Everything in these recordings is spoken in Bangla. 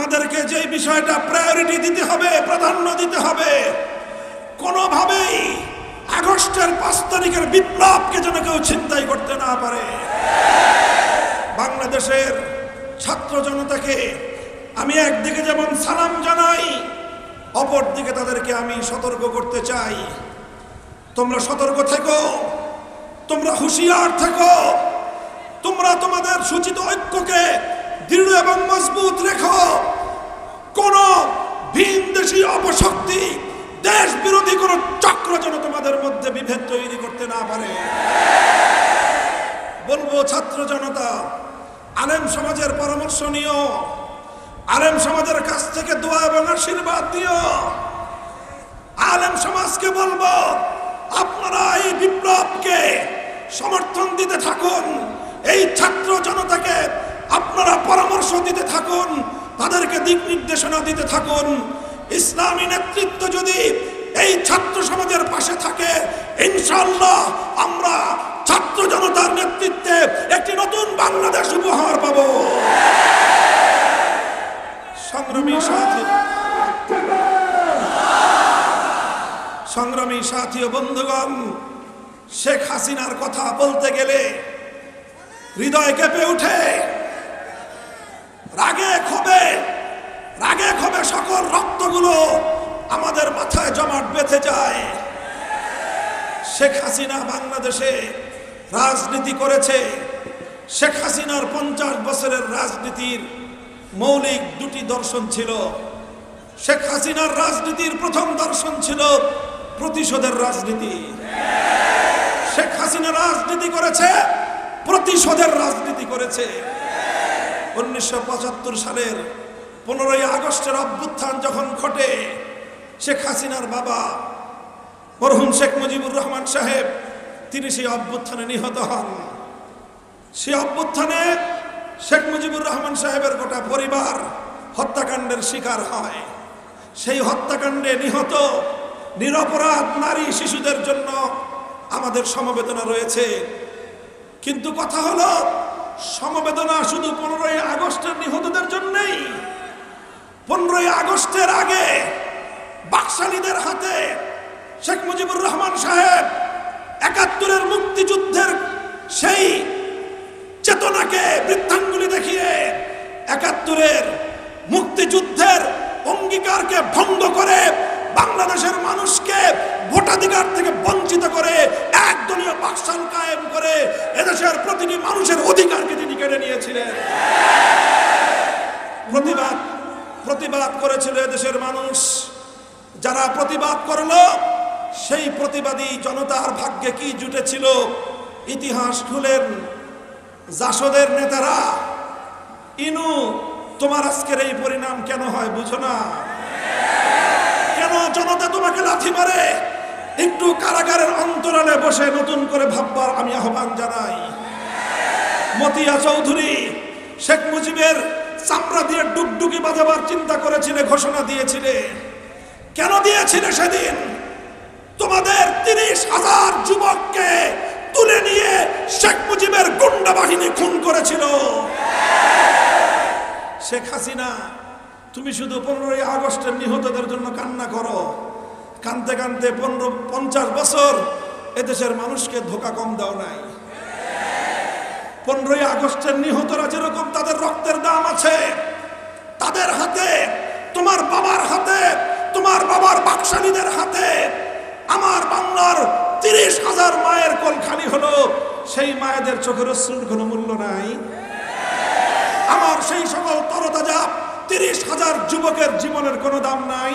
আমাদেরকে যে বিষয়টা প্রায়োরিটি দিতে হবে, প্রাধান্য দিতে হবে, কোনোভাবেই আগস্টের পাঁচ তারিখের বিপ্লবকে যেন কেউ চিন্তাই করতে না পারে। বাংলাদেশের ছাত্র জনতাকে আমি একদিকে যেমন সালাম জানাই, অপরদিকে তাদেরকে আমি সতর্ক করতে চাই। তোমরা সতর্ক থেকো, তোমরা হুঁশিয়ার থেকো, তোমরা তোমাদের সূচিত ঐক্যকে দৃঢ় এবং মজবুত রেখো। কোন ভিন দেশি অপশক্তি দেশ বিরোধী কোন চক্র যেন তোমাদের মধ্যে বিভেদ তৈরি করতে না পারে। বলব, ছাত্র জনতা, আলেম সমাজের পরামর্শ নিও। আলেম সমাজের কাছ থেকে দোয়া এবং আশীর্বাদ দিও আলেম সমাজকে বলব, আপনারা এই বিপ্লবকে সমর্থন দিতে থাকুন। এই ছাত্র জনতাকে আপনারা পরামর্শ দিতে থাকুন, তাদেরকে দিক নির্দেশনা দিতে থাকুন। ইসলামী নেতৃত্ব যদি এই ছাত্র সমাজের পাশে থাকে ইনশাল্লাহ আমরা ছাত্র জনতার নেতৃত্বে একটি নতুন বাংলাদেশ উপহার পাবো। সংগ্রামী সাথী সংগ্রামী সাথী বন্ধুগণ, শেখ হাসিনার কথা বলতে গেলে হৃদয় কেঁপে উঠে সকল রক্তগুলো আমাদের মাথায় জমাট বেঁধে যায়। শেখ হাসিনা বাংলাদেশে রাজনীতি করেছে। শেখ হাসিনার পঞ্চাশ বছরের রাজনীতির মৌলিক দুটি দর্শন ছিল। শেখ হাসিনার রাজনীতির প্রথম দর্শন ছিল প্রতিশোধের রাজনীতি। শেখ হাসিনা রাজনীতি করেছে, প্রতিশোধের রাজনীতি করেছে। উনিশশো পঁচাত্তর সালের পনেরোই আগস্টের অভ্যুত্থান যখন ঘটে, শেখ হাসিনার বাবা মরহুম শেখ মুজিবুর রহমান সাহেব, তিনি সেই অভ্যুত্থানে নিহত হন। সেই অভ্যুত্থানে শেখ মুজিবুর রহমান সাহেবের গোটা পরিবার হত্যাকাণ্ডের শিকার হয়। সেই হত্যাকাণ্ডে নিহত নিরপরাধ নারী শিশুদের জন্য আমাদের সমবেদনা রয়েছে। কিন্তু কথা হলো, সমবেদনা শুধু পনেরোই আগস্টের নিহতদের জন্যই পনেরোই আগস্টের আগে বাকশালীদের হাতে শেখ মুজিবুর রহমান সাহেব একাত্তরের মুক্তিযুদ্ধের সেই চেতনাকে বৃদ্ধাঙ্গুলি দেখিয়ে একাত্তরের মুক্তিযুদ্ধের অঙ্গীকারকে ভঙ্গ করে বাংলাদেশের মানুষকে ভোটাধিকার থেকে বঞ্চিত করে একদলীয় বাকশাল কায়েম করে এদেশের প্রতিটি মানুষের অধিকারকে তিনি কেড়ে নিয়েছিলেন প্রতিবাদ প্রতিবাদ করেছিল এদেশের মানুষ। যারা প্রতিবাদ করল, সেই প্রতিবাদী জনতার ভাগ্যে কি জুটেছিল? ইতিহাস খুলেন জাসদের নেতারা। ইনু, তোমার আজকের এই পরিণাম কেন হয় বুঝো না? কেন জনতা তোমাকে লাথি মারে? একটু কারাগারের অন্তরালে বসে নতুন করে ভাববার আমি আহ্বান জানাই। মতিয়া চৌধুরী, শেখ মুজিবের চামড়া দিয়ে ডুগডুগি বাজাবার চিন্তা করেছিলে, ঘোষণা দিয়েছিলে। কেন দিয়েছিলে সেদিন? তোমাদের তিরিশ হাজার যুবককে তুলে নিয়ে শেখ মুজিবের গুন্ডা বাহিনী খুন করেছিল। শেখ হাসিনা, তুমি শুধু পনেরোই আগস্টের নিহতদের জন্য কান্না করো। কানতে কানতে পনেরো, পঞ্চাশ বছর এদেশের মানুষকে ধোকা কম দাও নাই। পনেরোই আগস্টের নিহতরা যেরকম তাদের রক্তের দাম আছে, তাদের হাতে, তোমার বাবার হাতে, তোমার বাবার বাকশালীদের হাতে, আমার বাংলার তিরিশ হাজার মায়ের কোল খালি হলো, সেই মায়েদের চোখের অশ্রুর কোনো মূল্য নাই। আমার সেই সকল তরতাজা তিরিশ হাজার যুবকের জীবনের কোনো দাম নাই।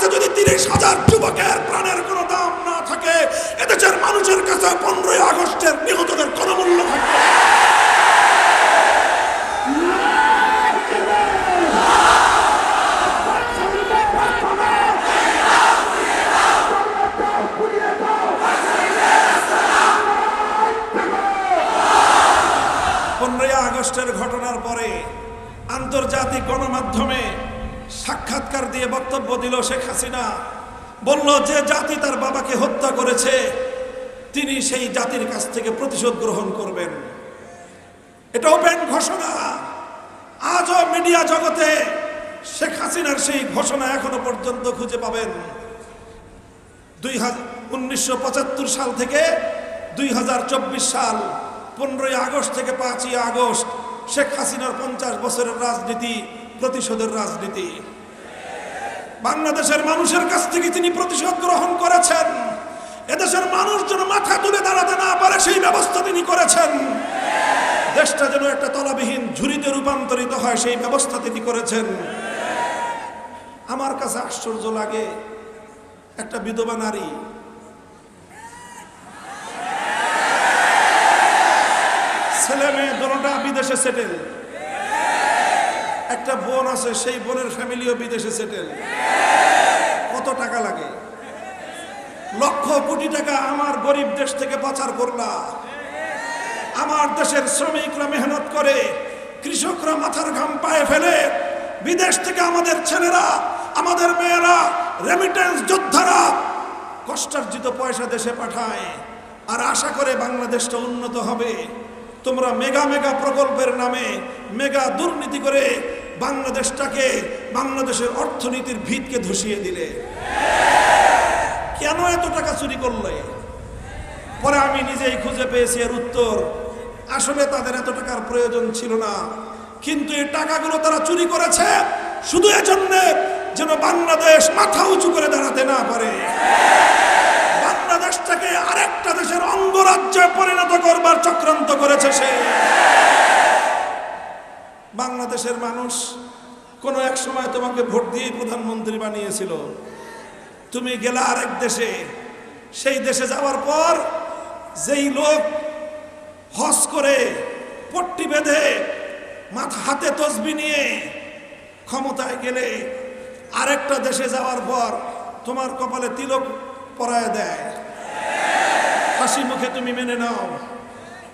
কাছে যদি তিরিশ হাজার যুবকের প্রাণের কোনো দাম না থাকে, এদেশের মানুষের কাছে পনেরোই আগস্টের নিহতদের কোনো মূল্য থাকবে পনেরোই আগস্টের ঘটনার পরে আন্তর্জাতিক গণমাধ্যমে সাক্ষাৎকার দিয়ে বক্তব্য দিল শেখ হাসিনা। বলল, যে জাতি তার বাবাকে হত্যা করেছে, তিনি সেই জাতির কাছ থেকে প্রতিশোধ গ্রহণ করবেন। এটা ওপেন ঘোষণা। আজও মিডিয়া জগতে শেখ হাসিনার সেই ঘোষণা এখনও পর্যন্ত খুঁজে পাবেন। দুই উনিশশো সাল থেকে দুই হাজার চব্বিশ সাল, পনেরোই আগস্ট থেকে পাঁচই আগস্ট শেখ হাসিনার পঞ্চাশ বছরের রাজনীতি, প্রতিশোধের রাজনীতি। বাংলাদেশের মানুষের কাছ থেকে তিনি প্রতিশোধ গ্রহণ করেছেন। এদেশের মানুষ যেন মাথা তুলে দাঁড়াতে না পারে, সেই ব্যবস্থা তিনি করেছেন। দেশটা যেন একটা তলাবিহীন ঝুড়িতে রূপান্তরিত হয়, সেই ব্যবস্থা তিনি করেছেন। আমার কাছে আশ্চর্য লাগে, একটা বিধবা নারী ছেলে মেয়ে দোনোটা বিদেশে সেটেল একটা বোন আছে, সেই বোনের ফ্যামিলিও বিদেশে সেটেল কত টাকা লাগে? লক্ষ কোটি টাকা আমার গরিব দেশ থেকে পাচার করলা। আমার দেশের শ্রমিকরা মেহনত করে, কৃষকরা মাথার ঘাম পায়ে ফেলে। বিদেশ থেকে আমাদের ছেলেরা, আমাদের মেয়েরা রেমিটেন্স যোদ্ধারা কষ্টার্জিত পয়সা দেশে পাঠায়। আর আশা করে বাংলাদেশটা উন্নত হবে। তোমরা মেগা মেগা প্রকল্পের নামে, মেগা দুর্নীতি করে বাংলাদেশটাকে, বাংলাদেশের অর্থনীতির ভিতকে ধসিয়ে দিলে। কেন এত টাকা চুরি করলে? পরে আমি নিজেই খুঁজে পেয়েছি এর উত্তর। আসলে তাদের এত টাকার প্রয়োজন ছিল না। কিন্তু এই টাকাগুলো তারা চুরি করেছে শুধু এজন্য যেন বাংলাদেশ মাথা উঁচু করে দাঁড়াতে না পারে। বাংলাদেশটাকে আরেকটা দেশের অঙ্গরাজ্যে পরিণত করবার চক্রান্ত করেছে সে। বাংলাদেশের মানুষ কোনো এক সময় তোমাকে ভোট দিয়েই প্রধানমন্ত্রী বানিয়েছিল। তুমি গেলা আরেক দেশে। সেই দেশে যাওয়ার পর যেই লোক হস করে পট্টি বেঁধে মাথা হাতে তসবি নিয়ে ক্ষমতায় গেলে আরেকটা দেশে যাওয়ার পর তোমার কপালে তিলক পরায় দেয়। হাসি মুখে তুমি মেনে নাও।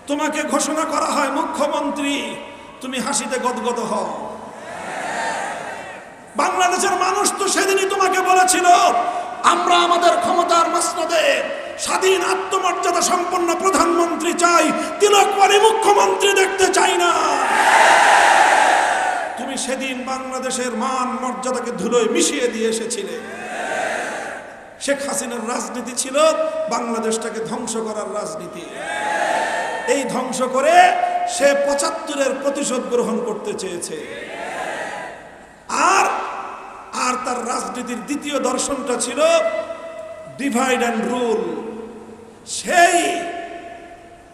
তোমাকে ঘোষণা করা হয় মুখ্যমন্ত্রী। তুমি হাসিতে গদগদ হও। বাংলাদেশের মানুষ তো সেদিনই তোমাকে বলেছিল, আমরা আমাদের ক্ষমতার মসনদে স্বাধীন আত্মমর্যাদা সম্পন্ন প্রধানমন্ত্রী চাই তিলকমারি মুখ্যমন্ত্রী দেখতে চাই না। তুমি সেদিন বাংলাদেশের মান মর্যাদাকে ধুলোয় মিশিয়ে দিয়ে এসেছিলে। শেখ হাসিনার রাজনীতি ছিল বাংলাদেশটাকে ধ্বংস করার রাজনীতি। এই ধ্বংস করে সে পঁচাত্তরের প্রতিশোধ গ্রহণ করতে চেয়েছে। আর আর তার রাজনীতির দ্বিতীয় দর্শনটা ছিল ডিভাইড অ্যান্ড রুল সেই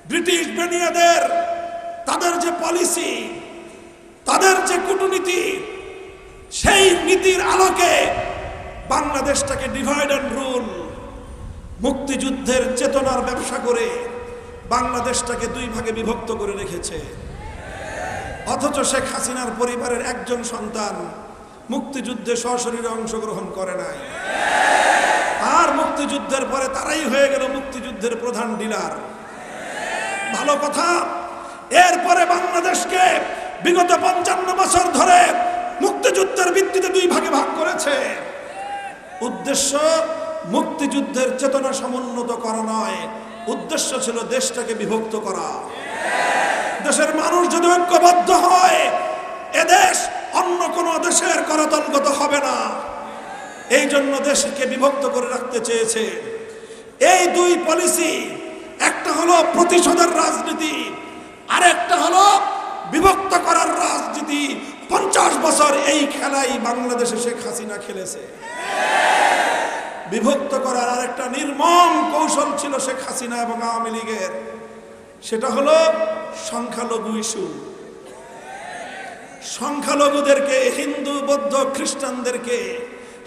ব্রিটিশ বেনিয়াদের তাদের যে পলিসি তাদের যে কূটনীতি, সেই নীতির আলোকে বাংলাদেশটাকে ডিভাইড অ্যান্ড রুল মুক্তিযুদ্ধের চেতনার ব্যবসা করে বাংলাদেশটাকে দুই ভাগে বিভক্ত করে রেখেছে। অথচ শেখ হাসিনার পরিবারের একজন সন্তান মুক্তিযুদ্ধে সশরীরে অংশগ্রহণ করে নাই। আর মুক্তিযুদ্ধের পরে তারাই হয়ে গেল মুক্তিযুদ্ধের প্রধান ডিলার। ভালো কথা, এরপরে বাংলাদেশকে বিগত পঞ্চান্ন বছর ধরে মুক্তিযুদ্ধের ভিত্তিতে দুই ভাগে ভাগ করেছে। উদ্দেশ্য, মুক্তিযুদ্ধের চেতনা সমুন্নত করা নয় উদ্দেশ্য ছিল দেশটাকে বিভক্ত করা। দেশের মানুষ যদি ঐক্যবদ্ধ হয় এদেশ অন্য কোন দেশের করতলগত হবে না। এই জন্য দেশকে বিভক্ত করে রাখতে চেয়েছে। এই দুই পলিসি একটা হলো প্রতিশোধের রাজনীতি আর একটা হলো বিভক্ত করার রাজনীতি। পঞ্চাশ বছর এই খেলাই বাংলাদেশে শেখ হাসিনা খেলেছে। বিভক্ত করার আরেকটা নির্মম কৌশল ছিল শেখ হাসিনা এবং আওয়ামী লীগের। সেটা হলো সংখ্যালঘু ইস্যু। সংখ্যালঘুদেরকে, হিন্দু, বৌদ্ধ, খ্রিস্টানদেরকে,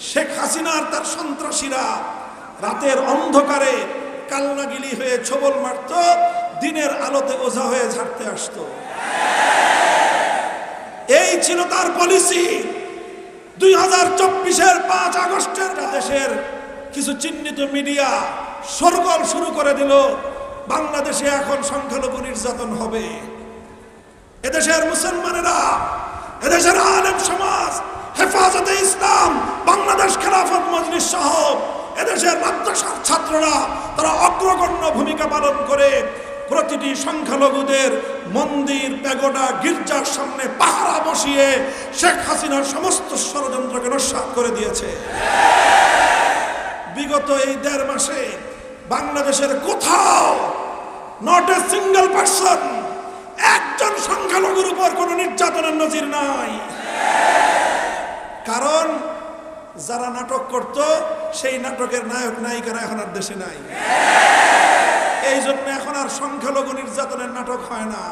শেখ হাসিনার তার সন্ত্রাসীরা রাতের অন্ধকারে কাল্লাগিলি হয়ে ছবল মারত, দিনের আলোতে ওঝা হয়ে ঝাড়তে আসতো। এই ছিল তার পলিসি দুই হাজার চব্বিশের পাঁচ আগস্টের দেশের কিছু চিহ্নিত মিডিয়া সরগোল শুরু করে দিল, বাংলাদেশে এখন সংখ্যালঘু নির্যাতন হবে। এদেশের মুসলমানেরা, এদেশের আলেম সমাজ, হেফাজতে ইসলাম, বাংলাদেশ খেলাফত মজলিস সহ এদেশের মাদ্রাসার ছাত্ররা, তারা অগ্রগণ্য ভূমিকা পালন করে প্রতিটি সংখ্যালঘুদের মন্দির, প্যাগোডা, গির্জার সামনে পাহারা বসিয়ে শেখ হাসিনার সমস্ত ষড়যন্ত্রকে নস্বাত করে দিয়েছে। বিগত এই দেড় মাসে বাংলাদেশের কোথাও নট এ সিঙ্গেল পার্সন একজন সংখ্যালঘুর উপর কোনো নির্যাতনের নজির নাই। কারণ যারা নাটক করত, সেই নাটকের নায়ক নায়িকারা এখন আর দেশে নাই। এই জন্য এখন আর সংখ্যালঘু নির্যাতনের নাটক হয় না।